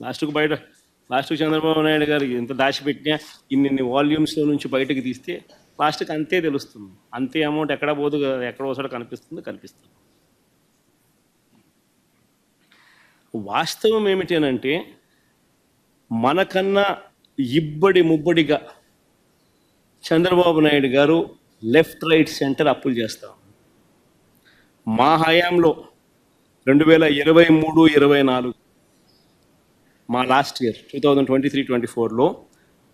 లాస్ట్కు బయట లాస్ట్కు చంద్రబాబు నాయుడు గారు ఎంత దాచిపెట్టినా ఇన్ని వాల్యూమ్స్లో నుంచి బయటకు తీస్తే లాస్ట్కి అంతే తెలుస్తుంది. అంతే అమౌంట్ ఎక్కడ పోదు కదా ఎక్కడ ఒకసారి కనిపిస్తుంది కనిపిస్తుంది. వాస్తవం ఏమిటి అని అంటే మనకన్నా ఇబ్బడి ముబ్బడిగా చంద్రబాబు నాయుడు గారు లెఫ్ట్ రైట్ సెంటర్ అప్పులు చేస్తాం మా హయాంలో రెండు వేల ఇరవై మూడు ఇరవై నాలుగు మా last year two thousand twenty three twenty ఫోర్లో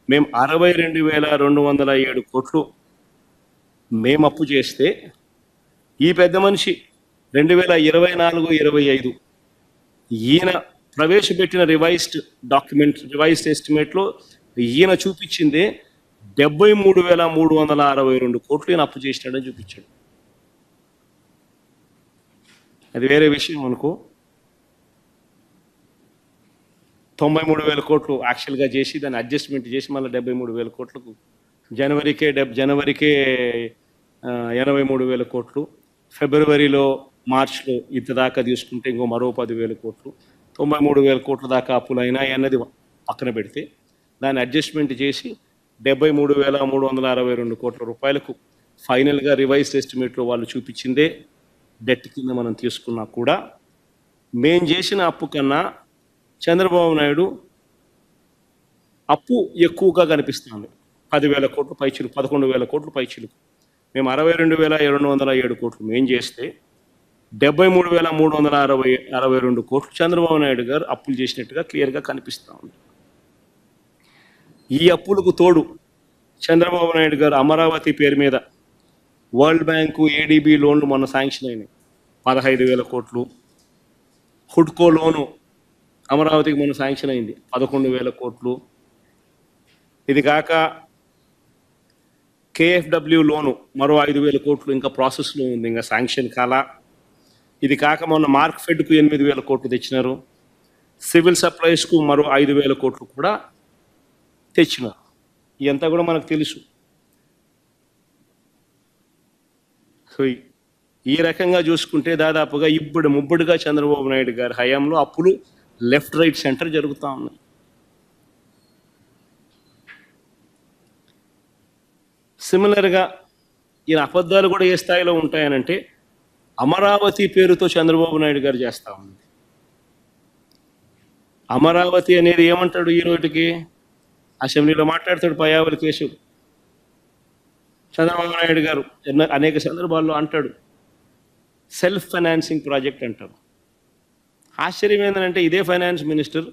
మేము అరవై రెండు వేల రెండు వందల ఏడు కోట్లు మేము అప్పు చేస్తే ఈ పెద్ద మనిషి రెండు వేల ఇరవై నాలుగు ఇరవై ఐదు ఈయన ప్రవేశపెట్టిన రివైజ్డ్ డాక్యుమెంట్ రివైజ్డ్ ఎస్టిమేట్లో ఈయన చూపించిందే డెబ్బై మూడు వేల మూడు వందల అరవై రెండు కోట్లు ఈయన అప్పు చేసినాడని చూపించాడు. అది వేరే విషయం అనుకో. తొంభై మూడు వేల కోట్లు యాక్చువల్గా చేసి దాన్ని అడ్జస్ట్మెంట్ చేసి మళ్ళీ డెబ్బై మూడు వేల కోట్లకు జనవరికే డెబ్ జనవరికే ఎనభై మూడు వేల కోట్లు. ఫిబ్రవరిలో మార్చ్లో ఇంత దాకా తీసుకుంటే ఇంకో మరో పదివేల కోట్లు. తొంభై మూడు వేల కోట్ల దాకా అప్పులు అయినాయి అన్నది పక్కన పెడితే దాన్ని అడ్జస్ట్మెంట్ చేసి డెబ్బై మూడు వేల మూడు వందల అరవై రెండు కోట్ల రూపాయలకు ఫైనల్గా రివైజ్ ఎస్టిమేట్లో వాళ్ళు చూపించిందే డెట్ కింద మనం తీసుకున్నా కూడా మేం చేసిన అప్పు కన్నా చంద్రబాబు నాయుడు అప్పు ఎక్కువగా కనిపిస్తుంది. పదివేల కోట్లు పైచిలు పదకొండు వేల కోట్లు పైచిలుకు. మేము అరవై రెండు వేల రెండు వందల ఏడు కోట్లు మేం చేస్తే డెబ్బై మూడు వేల మూడు వందల అరవై అరవై రెండు కోట్లు చంద్రబాబు నాయుడు గారు అప్పులు చేసినట్టుగా క్లియర్గా కనిపిస్తూ ఉంది. ఈ అప్పులకు తోడు చంద్రబాబు నాయుడు గారు అమరావతి పేరు మీద వరల్డ్ బ్యాంకు ఏడీబీ లోన్లు మొన్న శాంక్షన్ అయినాయి. పదహైదు వేల కోట్లు. హుడ్కో లోను అమరావతికి మొన్న శాంక్షన్ అయింది. పదకొండు వేల కోట్లు. ఇది కాక కేఎఫ్డబ్ల్యూ లోను మరో ఐదు వేల కోట్లు ఇంకా ప్రాసెస్లో ఉంది ఇంకా శాంక్షన్ కాలా. ఇది కాక మొన్న మార్క్ ఫెడ్కు ఎనిమిది వేల కోట్లు తెచ్చినారు. సివిల్ సప్లైస్కు మరో ఐదు వేల కోట్లు కూడా తెచ్చినారు. ఇదంతా కూడా మనకు తెలుసు. సో ఈ- ఈ రకంగా చూసుకుంటే దాదాపుగా ఇప్పుడు ముబ్బడిగా చంద్రబాబు నాయుడు గారి హయాంలో అప్పులు లెఫ్ట్ రైట్ సెంటర్ జరుగుతూ ఉన్నాయి సిమిలర్గా ఈయన అబద్ధాలు కూడా ఏ స్థాయిలో ఉంటాయనంటే అమరావతి పేరుతో చంద్రబాబు నాయుడు గారు చేస్తూ ఉంది. అమరావతి అనేది ఏమంటాడు ఈ రోజుకి అసెంబ్లీలో మాట్లాడతాడు పయావలి కేసు చంద్రబాబు నాయుడు గారు అనేక సందర్భాల్లో అంటాడు సెల్ఫ్ ఫైనాన్సింగ్ ప్రాజెక్ట్ అంటారు. ఆశ్చర్యం ఏంటంటే ఇదే ఫైనాన్స్ మినిస్టర్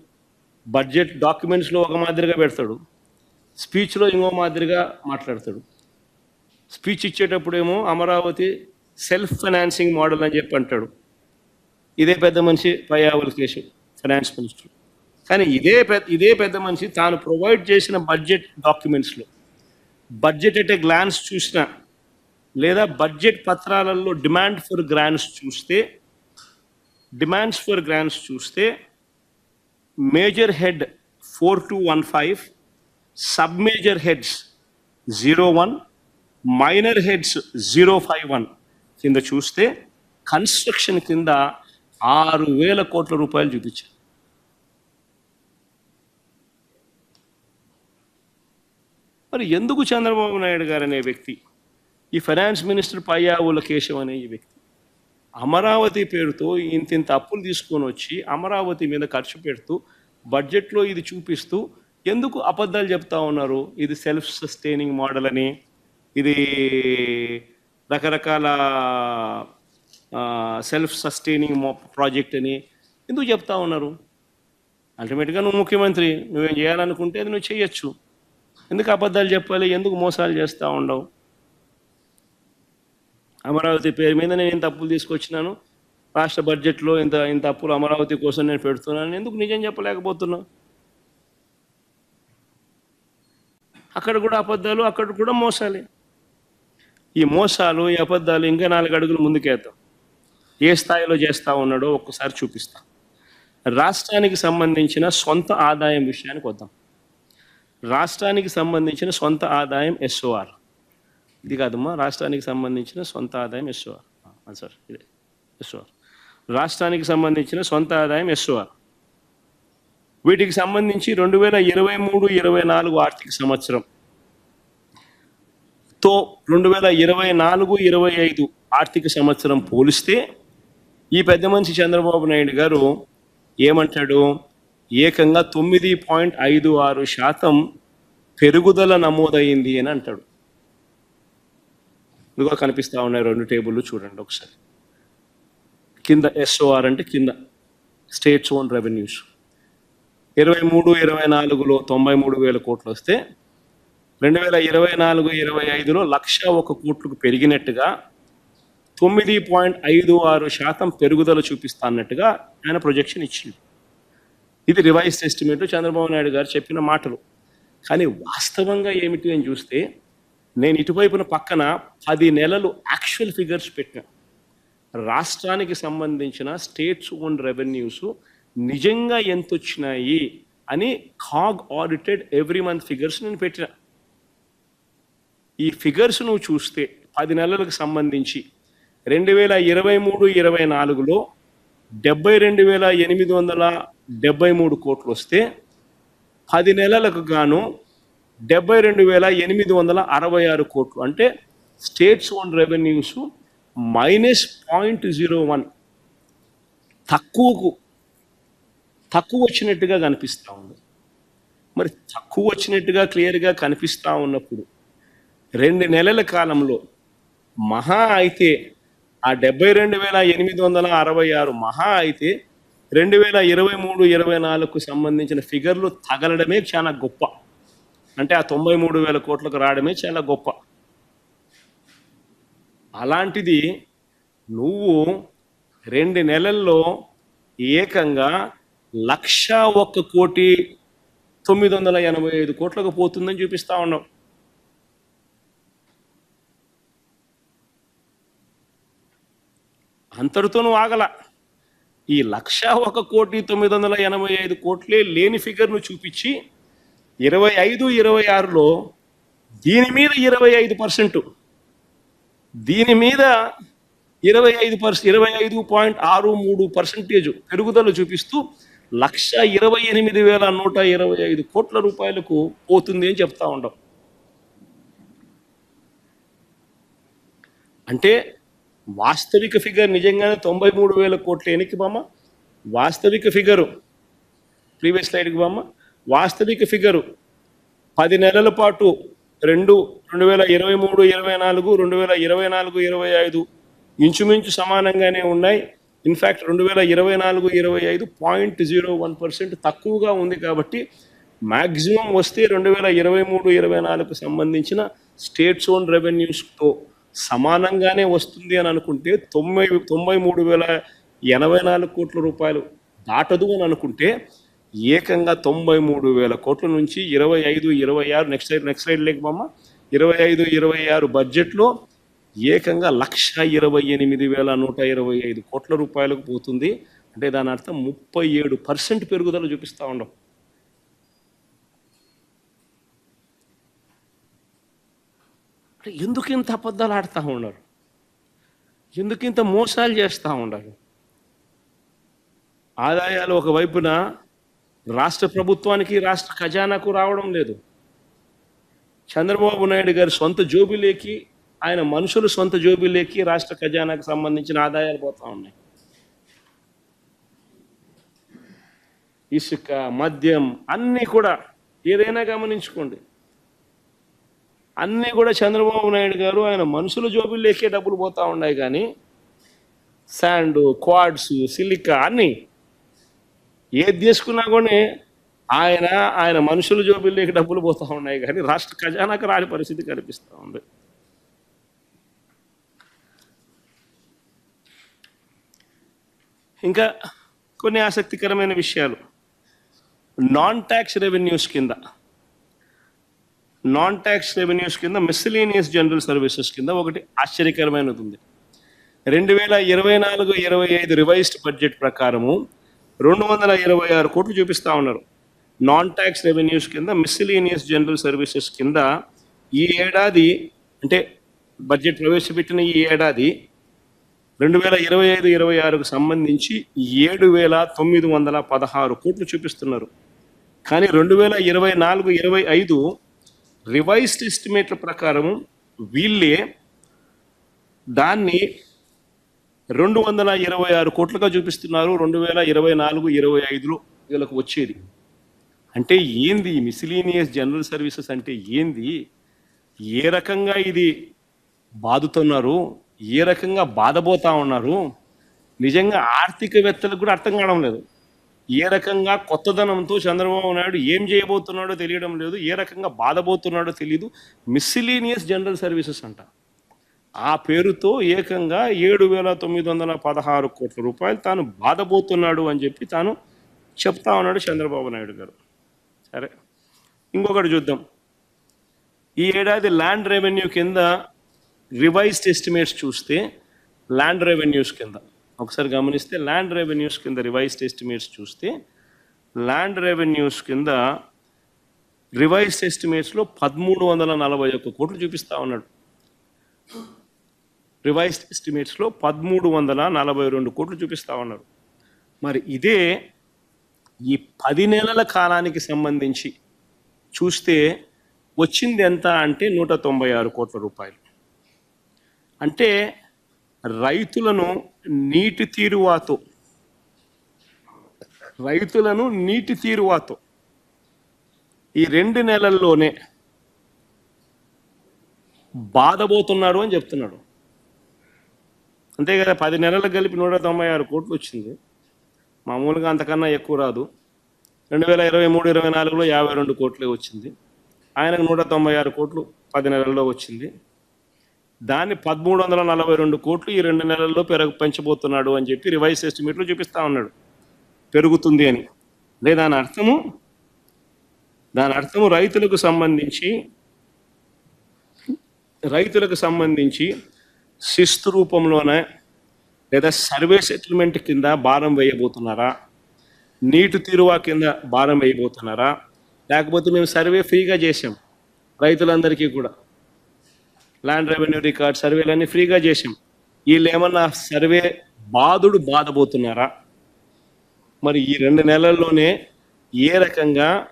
బడ్జెట్ డాక్యుమెంట్స్లో ఒక మాదిరిగా పెడతాడు స్పీచ్లో ఇంకో మాదిరిగా మాట్లాడతాడు. స్పీచ్ ఇచ్చేటప్పుడేమో అమరావతి సెల్ఫ్ ఫైనాన్సింగ్ మోడల్ అని చెప్పి అంటాడు. ఇదే పెద్ద మనిషి పయ్యావుల కేసు ఫైనాన్స్ మినిస్టర్. కానీ ఇదే పెద్ద ఇదే పెద్ద మనిషి తాను ప్రొవైడ్ చేసిన బడ్జెట్ డాక్యుమెంట్స్లో బడ్జెట్ ఎట్ ఏ గ్లాన్స్ చూసినా లేదా బడ్జెట్ పత్రాలలో డిమాండ్ ఫర్ గ్రాంట్స్ చూస్తే డిమాండ్స్ ఫర్ గ్రాంట్స్ చూస్తే major head four two one five sub major heads zero one minor heads zero five one కింద చూస్తే కన్స్ట్రక్షన్ కింద ఆరు వేల కోట్ల రూపాయలు చూపించారు. మరి ఎందుకు చంద్రబాబు నాయుడు గారు అనే వ్యక్తి? ఈ ఫైనాన్స్ మినిస్టర్ పయ్యావుల కేశవ్ అనే ఈ వ్యక్తి. అమరావతి పేరుతో ఇంత ఇంత అప్పులు తీసుకొని వచ్చి అమరావతి మీద ఖర్చు పెడుతూ బడ్జెట్లో ఇది చూపిస్తూ ఎందుకు అబద్ధాలు చెప్తా ఉన్నారు? ఇది సెల్ఫ్ సస్టైనింగ్ మోడల్ అని ఇది రకరకాల సెల్ఫ్ సస్టైనింగ్ ప్రాజెక్ట్ అని ఎందుకు చెప్తా ఉన్నారు? అల్టిమేట్గా నువ్వు ముఖ్యమంత్రి నువ్వేం చేయాలనుకుంటే అది నువ్వు చేయొచ్చు. ఎందుకు అబద్ధాలు చెప్పాలి? ఎందుకు మోసాలు చేస్తూ ఉండవు? అమరావతి పేరు మీద నేను ఇంత అప్పులు తీసుకొచ్చినాను? రాష్ట్ర బడ్జెట్లో ఇంత ఇంత అప్పులు అమరావతి కోసం నేను పెడుతున్నాను. ఎందుకు నిజం చెప్పలేకపోతున్నావు అక్కడ కూడా అబద్ధాలు అక్కడ కూడా మోసాలే. ఈ మోసాలు ఈ అబద్ధాలు ఇంకా నాలుగు అడుగులు ముందుకేద్దాం. ఏ స్థాయిలో చేస్తా ఉన్నాడో ఒక్కసారి చూపిస్తా. రాష్ట్రానికి సంబంధించిన సొంత ఆదాయం విషయానికి వద్దాం. రాష్ట్రానికి సంబంధించిన సొంత ఆదాయం ఎస్ఓఆర్. ఇది కాదమ్మా రాష్ట్రానికి సంబంధించిన సొంత ఆదాయం ఎస్ఓఆర్ సార్ ఇదే. ఎస్ఓఆర్ రాష్ట్రానికి సంబంధించిన సొంత ఆదాయం ఎస్ఓఆర్ వీటికి సంబంధించి రెండు వేల ఇరవై మూడు ఇరవై నాలుగు ఆర్థిక సంవత్సరం. తో రెండు వేల ఇరవై నాలుగు ఇరవై ఐదు ఆర్థిక సంవత్సరం పోలిస్తే ఈ పెద్ద మనిషి చంద్రబాబు నాయుడు గారు ఏమంటాడు? ఏకంగా తొమ్మిది పాయింట్ ఐదు ఆరు శాతం పెరుగుదల నమోదైంది అని అంటాడు. ఇదిగో కనిపిస్తా ఉన్నాయి రెండు టేబుల్లు చూడండి ఒకసారి. కింద ఎస్ఓఆర్ అంటే కింద స్టేట్స్ ఓన్ రెవెన్యూస్ ఇరవై మూడు ఇరవై నాలుగులో తొంభై మూడు వేల కోట్లు వస్తే రెండు వేల ఇరవై నాలుగు ఇరవై ఐదులో లక్ష ఒక కోట్లకు పెరిగినట్టుగా తొమ్మిది పాయింట్ ఐదు ఆరు శాతం పెరుగుదల చూపిస్తా అన్నట్టుగా ఆయన ప్రొజెక్షన్ ఇచ్చింది ఇది రివైజ్డ్ ఎస్టిమేట్ చంద్రబాబు నాయుడు గారు చెప్పిన మాటలు. కానీ వాస్తవంగా ఏమిటి అని చూస్తే నేను ఇటువైపున పక్కన పది నెలలు యాక్చువల్ ఫిగర్స్ పెట్టిన. రాష్ట్రానికి సంబంధించిన స్టేట్స్ ఓన్ రెవెన్యూస్ నిజంగా ఎంత వచ్చినాయి అని CAG audited every month figures నేను పెట్టిన. ఈ ఫిగర్స్ నువ్వు చూస్తే పది నెలలకు సంబంధించి రెండు వేల ఇరవై మూడు ఇరవై నాలుగులో డెబ్బై రెండు వేల ఎనిమిది వందల డెబ్బై మూడు కోట్లు వస్తే పది నెలలకు గాను డెబ్బై రెండు వేల ఎనిమిది వందల అరవై ఆరు కోట్లు. అంటే states own revenues minus point zero one. తక్కువకు తక్కువ వచ్చినట్టుగా కనిపిస్తూ ఉంది. మరి తక్కువ వచ్చినట్టుగా క్లియర్గా కనిపిస్తూ ఉన్నప్పుడు రెండు నెలల కాలంలో మహా అయితే ఆ డెబ్బై రెండు వేల ఎనిమిది వందల అరవై ఆరు మహా అయితే రెండు వేల ఇరవై మూడు ఇరవై నాలుగుకు సంబంధించిన ఫిగర్లు తగలడమే చాలా గొప్ప. అంటే ఆ తొంభై మూడు వేల కోట్లకు రావడమే చాలా గొప్ప. అలాంటిది నువ్వు రెండు నెలల్లో ఏకంగా లక్ష ఒక్క కోటి తొమ్మిది వందల ఎనభై ఐదు కోట్లకు పోతుందని చూపిస్తా ఉన్నావు. అంతటితో నువ్వు ఆగల. ఈ లక్ష ఒక కోటి తొమ్మిది వందల ఎనభై ఐదు కోట్లే లేని ఫిగర్ను చూపించి ఇరవై ఐదు ఇరవై ఆరులో దీని మీద ఇరవై ఐదు పర్సెంట్. దీని మీద ఇరవై ఐదు పర్సెంట్ ఇరవై ఐదు పాయింట్ ఆరు మూడు పర్సెంటేజ్ పెరుగుదల చూపిస్తూ లక్ష ఇరవై ఎనిమిది వేల నూట ఇరవై ఐదు కోట్ల రూపాయలకు పోతుంది అని చెప్తా ఉండవు అంటే వాస్తవిక ఫిగర్ నిజంగానే తొంభై మూడు వేల కోట్ల ఎనికి బామ్మ. వాస్తవిక ఫిగరు ప్రీవియస్ స్లైడ్కి బామ్మ. వాస్తవిక ఫిగరు పది నెలల పాటు రెండు రెండు వేల ఇరవై మూడు ఇరవై నాలుగు రెండు వేల ఇరవై నాలుగు ఇరవై ఐదు ఇంచుమించు సమానంగానే ఉన్నాయి. ఇన్ఫ్యాక్ట్ రెండు వేల ఇరవై నాలుగు ఇరవై ఐదు పాయింట్ జీరో వన్ పర్సెంట్ తక్కువగా ఉంది కాబట్టి మ్యాక్సిమం వస్తే రెండు వేల ఇరవై మూడు ఇరవై నాలుగుకు సంబంధించిన స్టేట్స్ ఓన్ రెవెన్యూస్తో సమానంగానే వస్తుంది అని అనుకుంటే తొంభై తొంభై మూడు వేల ఎనభై నాలుగు కోట్ల రూపాయలు దాటదు అని అనుకుంటే ఏకంగా తొంభై మూడు వేల కోట్ల నుంచి ఇరవై ఐదు ఇరవై ఆరు నెక్స్ట్ సైడ్ నెక్స్ట్ సైడ్ లేకమమ్మ ఇరవై ఐదు ఇరవై ఆరు బడ్జెట్లో ఏకంగా లక్ష ఇరవై ఎనిమిది వేల నూట ఇరవై ఐదు కోట్ల రూపాయలకు పోతుంది. అంటే దాని అర్థం ముప్పై ఏడు పర్సెంట్ పెరుగుదల చూపిస్తూ ఉండం. అంటే ఎందుకు ఇంత అబద్ధాలు ఆడుతూ ఉన్నారు? ఎందుకు ఇంత మోసాలు చేస్తూ ఉన్నారు? ఆదాయాలు ఒకవైపున రాష్ట్ర ప్రభుత్వానికి రాష్ట్ర ఖజానాకు రావడం లేదు. చంద్రబాబు నాయుడు గారి సొంత జోబిలేకి ఆయన మనుషులు సొంత జోబిలేకి రాష్ట్ర ఖజానాకు సంబంధించిన ఆదాయాలు పోతా ఉన్నాయి. ఇసుక మద్యం అన్నీ కూడా ఏదైనా గమనించుకోండి. అన్నీ కూడా చంద్రబాబు నాయుడు గారు ఆయన మనుషుల జోబుల్లోకే డబ్బులు పోతా ఉన్నాయి కానీ శాండు క్వాడ్స్ సిలికా అన్నీ ఏది తీసుకున్నా కూడా ఆయన ఆయన మనుషుల జోబిల్లోకి డబ్బులు పోతూ ఉన్నాయి కానీ రాష్ట్ర ఖజానాకు రాని పరిస్థితి కనిపిస్తూ ఉంది. ఇంకా కొన్ని ఆసక్తికరమైన విషయాలు. నాన్ ట్యాక్స్ రెవెన్యూస్ కింద నాన్ ట్యాక్స్ రెవెన్యూస్ కింద మిస్సిలీనియస్ జనరల్ సర్వీసెస్ కింద ఒకటి ఆశ్చర్యకరమైనది ఉంది. రెండు వేల ఇరవై నాలుగు ఇరవై ఐదు రివైజ్డ్ బడ్జెట్ ప్రకారము రెండు వందల ఇరవై ఆరు కోట్లు చూపిస్తా ఉన్నారు. నాన్ ట్యాక్స్ రెవెన్యూస్ కింద మిస్సిలీనియస్ జనరల్ సర్వీసెస్ కింద ఈ ఏడాది అంటే బడ్జెట్ ప్రవేశపెట్టిన ఈ ఏడాది రెండు వేల ఇరవై ఐదు ఇరవై ఆరుకు సంబంధించి ఏడు వేల తొమ్మిది వందల పదహారు కోట్లు చూపిస్తున్నారు. కానీ రెండు వేల ఇరవై నాలుగు ఇరవై ఐదు రివైజ్డ్ ఎస్టిమేట్ల ప్రకారం వీళ్ళే దాన్ని రెండు వందల ఇరవై ఆరు కోట్లుగా చూపిస్తున్నారు. రెండు వేల ఇరవై నాలుగు ఇరవై ఐదులో వీళ్ళకు వచ్చేది. అంటే ఏంది మిసిలీనియస్ జనరల్ సర్వీసెస్ అంటే ఏంది? ఏ రకంగా ఇది బాధుతున్నారు ఏ రకంగా బాధపోతా ఉన్నారు? నిజంగా ఆర్థికవేత్తలకు కూడా అర్థం కావడం లేదు. ఏ రకంగా కొత్తదనంతో చంద్రబాబు నాయుడు ఏం చేయబోతున్నాడో తెలియడం లేదు. ఏ రకంగా బాధపోతున్నాడో తెలియదు మిస్సిలీనియస్ జనరల్ సర్వీసెస్ అంట. ఆ పేరుతో ఏకంగా ఏడు వేల తొమ్మిది వందల పదహారు కోట్ల రూపాయలు తాను బాధపోతున్నాడు అని చెప్పి తాను చెప్తా ఉన్నాడు చంద్రబాబు నాయుడు గారు. సరే ఇంకొకటి చూద్దాం. ఈ ఏడాది ల్యాండ్ రెవెన్యూ కింద రివైజ్డ్ ఎస్టిమేట్స్ చూస్తే ల్యాండ్ రెవెన్యూస్ కింద ఒకసారి గమనిస్తే ల్యాండ్ రెవెన్యూస్ కింద రివైజ్డ్ ఎస్టిమేట్స్ చూస్తే ల్యాండ్ రెవెన్యూస్ కింద రివైజ్డ్ ఎస్టిమేట్స్లో పదమూడు వందల నలభై ఒక్క కోట్లు చూపిస్తా ఉన్నాడు. రివైజ్డ్ ఎస్టిమేట్స్లో పదమూడు వందల నలభై రెండు కోట్లు చూపిస్తా ఉన్నారు. మరి ఇదే ఈ పది నెలల కాలానికి సంబంధించి చూస్తే వచ్చింది ఎంత అంటే నూట తొంభై ఆరు కోట్ల రూపాయలు. అంటే రైతులను నీటి తీరువాతో రైతులను నీటి తీరువాతో ఈ రెండు నెలల్లోనే బాధపోతున్నాడు అని చెప్తున్నాడు. అంతే కదా పది నెలలకు కలిపి నూట తొంభై ఆరు కోట్లు వచ్చింది. మామూలుగా అంతకన్నా ఎక్కువ రాదు. రెండు వేల ఇరవై మూడు ఇరవై నాలుగులో యాభై రెండు కోట్లే వచ్చింది. ఆయనకు నూట తొంభై ఆరు కోట్లు పది నెలల్లో వచ్చింది. దాన్ని పదమూడు వందల నలభై రెండు కోట్లు ఈ రెండు నెలల్లో పెరగ పెంచబోతున్నాడు అని చెప్పి రివైజ్ ఎస్టిమేట్లు చూపిస్తా ఉన్నాడు. పెరుగుతుంది అని. అంటే దాని అర్థము దాని అర్థము రైతులకు సంబంధించి రైతులకు సంబంధించి శిస్తు రూపంలోనే లేదా సర్వే సెటిల్మెంట్ కింద భారం వేయబోతున్నారా? నీటి తీరువా కింద భారం వేయబోతున్నారా? లేకపోతే మేము సర్వే ఫ్రీగా చేసాం రైతులందరికీ కూడా. ల్యాండ్ రెవెన్యూ రికార్డ్ సర్వేలన్నీ ఫ్రీగా చేసాం వీళ్ళు ఏమన్నా సర్వే బాధుడు బాధపోతున్నారా మరి ఈ రెండు నెలల్లోనే ఏ రకంగా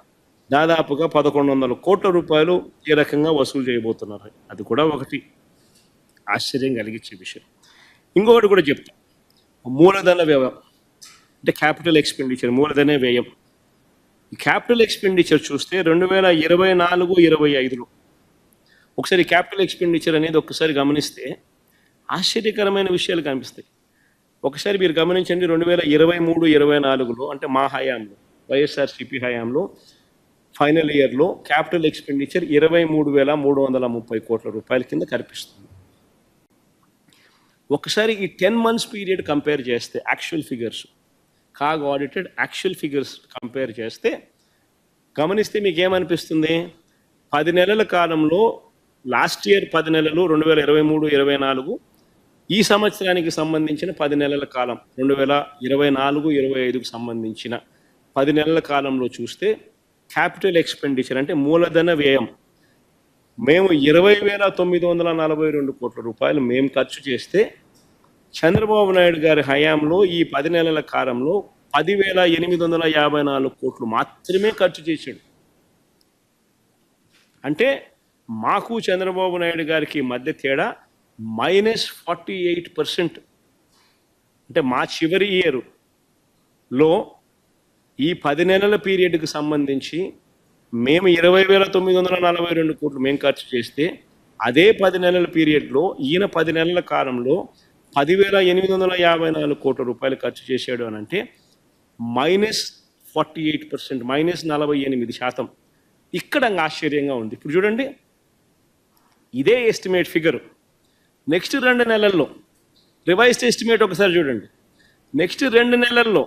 దాదాపుగా పదకొండు వందల కోట్ల రూపాయలు ఏ రకంగా వసూలు చేయబోతున్నారు? అది కూడా ఒకటి. ఆశ్చర్యం కలిగించే విషయం. ఇంకొకటి కూడా చెప్తా. మూలధన వ్యయం. అంటే క్యాపిటల్ ఎక్స్పెండిచర్ మూలధన వ్యయం. ఈ క్యాపిటల్ ఎక్స్పెండిచర్ చూస్తే రెండు వేల ఇరవై నాలుగు ఇరవై ఐదులో. ఒకసారి క్యాపిటల్ ఎక్స్పెండిచర్ అనేది ఒకసారి గమనిస్తే ఆశ్చర్యకరమైన విషయాలు కనిపిస్తాయి. ఒకసారి మీరు గమనించండి రెండు వేల ఇరవై మూడు ఇరవై నాలుగులో అంటే మా హయాంలో వైఎస్ఆర్సిపి హయాంలో ఫైనల్ ఇయర్లో క్యాపిటల్ ఎక్స్పెండిచర్ ఇరవై మూడు వేల మూడు వందల ముప్పై కోట్ల రూపాయల కింద కనిపిస్తుంది. ఒకసారి ఈ టెన్ మంత్స్ పీరియడ్ కంపేర్ చేస్తే actual figures CAG audited actual figures compare చేస్తే గమనిస్తే మీకు ఏమనిపిస్తుంది పది నెలల కాలంలో లాస్ట్ ఇయర్ పది నెలలు రెండు వేల ఇరవై మూడు ఇరవై నాలుగు ఈ సంవత్సరానికి సంబంధించిన పది నెలల కాలం రెండు వేల ఇరవై నాలుగు ఇరవై ఐదుకు సంబంధించిన పది నెలల కాలంలో చూస్తే క్యాపిటల్ ఎక్స్పెండిచర్ అంటే మూలధన వ్యయం మేము ఇరవై వేల తొమ్మిది వందల నలభై రెండు కోట్ల రూపాయలు మేము ఖర్చు చేస్తే చంద్రబాబు నాయుడు గారి హయాంలో ఈ పది నెలల కాలంలో పదివేల ఎనిమిది వందల యాభై నాలుగు కోట్లు మాత్రమే ఖర్చు చేశాడు. అంటే మాకు చంద్రబాబు నాయుడు గారికి మధ్య తేడా మైనస్ ఫార్టీ ఎయిట్ పర్సెంట్. అంటే మా చివరి ఇయర్లో ఈ పది నెలల పీరియడ్కి సంబంధించి మేము ఇరవై వేల తొమ్మిది వందల నలభై రెండు కోట్లు మేము ఖర్చు చేస్తే అదే పది నెలల పీరియడ్లో ఈయన పది నెలల కాలంలో పదివేల ఎనిమిది వందల యాభై నాలుగు కోట్ల రూపాయలు ఖర్చు చేశాడు అని అంటే minus forty eight percent minus నలభై ఎనిమిది శాతం. ఇక్కడ ఆశ్చర్యంగా ఉంది. ఇప్పుడు చూడండి ఇదే ఎస్టిమేట్ ఫిగర్. నెక్స్ట్ రెండు నెలల్లో రివైజ్డ్ ఎస్టిమేట్ ఒకసారి చూడండి. నెక్స్ట్ రెండు నెలల్లో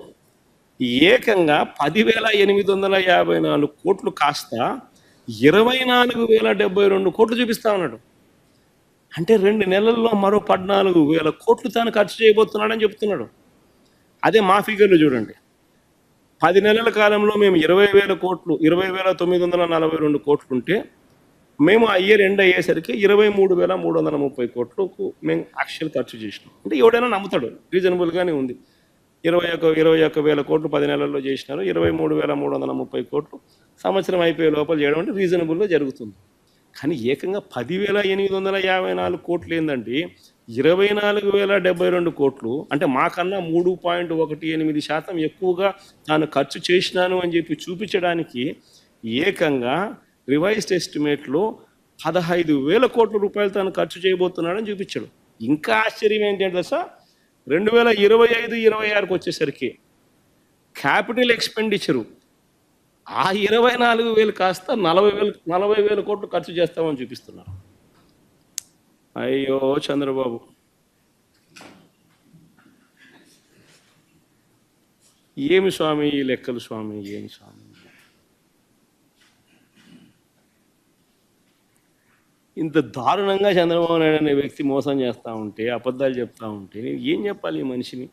ఏకంగా పదివేల ఎనిమిది వందల యాభై నాలుగు కోట్లు కాస్త ఇరవై నాలుగు వేల డెబ్బై రెండు కోట్లు చూపిస్తా ఉన్నాడు. అంటే రెండు నెలల్లో మరో పద్నాలుగు వేల కోట్లు తాను ఖర్చు చేయబోతున్నాడని చెప్తున్నాడు. అదే మా ఫిగర్లు చూడండి. పది నెలల కాలంలో మేము ఇరవై వేల కోట్లు ఇరవై వేల తొమ్మిది వందల నలభై రెండు కోట్లు ఉంటే మేము ఆ ఇయర్ ఎండ్ అయ్యేసరికి ఇరవై మూడు వేల మూడు వందల ముప్పై కోట్లకు మేము యాక్చువల్ ఖర్చు చేసినాం. అంటే ఎవడైనా నమ్ముతాడు రీజనబుల్గానే ఉంది. ఇరవై ఒక ఇరవై ఒక్క వేల కోట్లు పది నెలల్లో చేసినారు. ఇరవై మూడు వేల మూడు వందల ముప్పై కోట్లు సంవత్సరం అయిపోయే లోపల చేయడం అంటే రీజనబుల్గా జరుగుతుంది. కానీ ఏకంగా పదివేల ఎనిమిది వందల యాభై నాలుగు కోట్లు ఏంటంటే ఇరవై నాలుగు వేల డెబ్బై రెండు కోట్లు అంటే మాకన్నా మూడు పాయింట్ ఒకటి ఎనిమిది శాతం ఎక్కువగా తాను ఖర్చు చేసినాను అని చెప్పి చూపించడానికి ఏకంగా రివైజ్డ్ ఎస్టిమేట్లో పదహైదు వేల కోట్ల రూపాయలు తాను ఖర్చు చేయబోతున్నాడని చూపించాడు. ఇంకా ఆశ్చర్యం ఏంటంటే సార్ రెండు వేల ఇరవై ఐదు ఇరవై ఆరుకు వచ్చేసరికి క్యాపిటల్ ఎక్స్పెండిచరు. ఆ ఇరవై నాలుగు వేలు కాస్త నలభై వేలు నలభై వేల కోట్లు ఖర్చు చేస్తామని చూపిస్తున్నారు. అయ్యో చంద్రబాబు. ఏమి స్వామి ఈ లెక్కలు స్వామి ఏమి స్వామి? ఇంత దారుణంగా చంద్రబాబు నాయుడు అనే వ్యక్తి మోసం చేస్తూ ఉంటే అబద్ధాలు చెప్తా ఉంటే ఏం చెప్పాలి ఈ మనిషిని?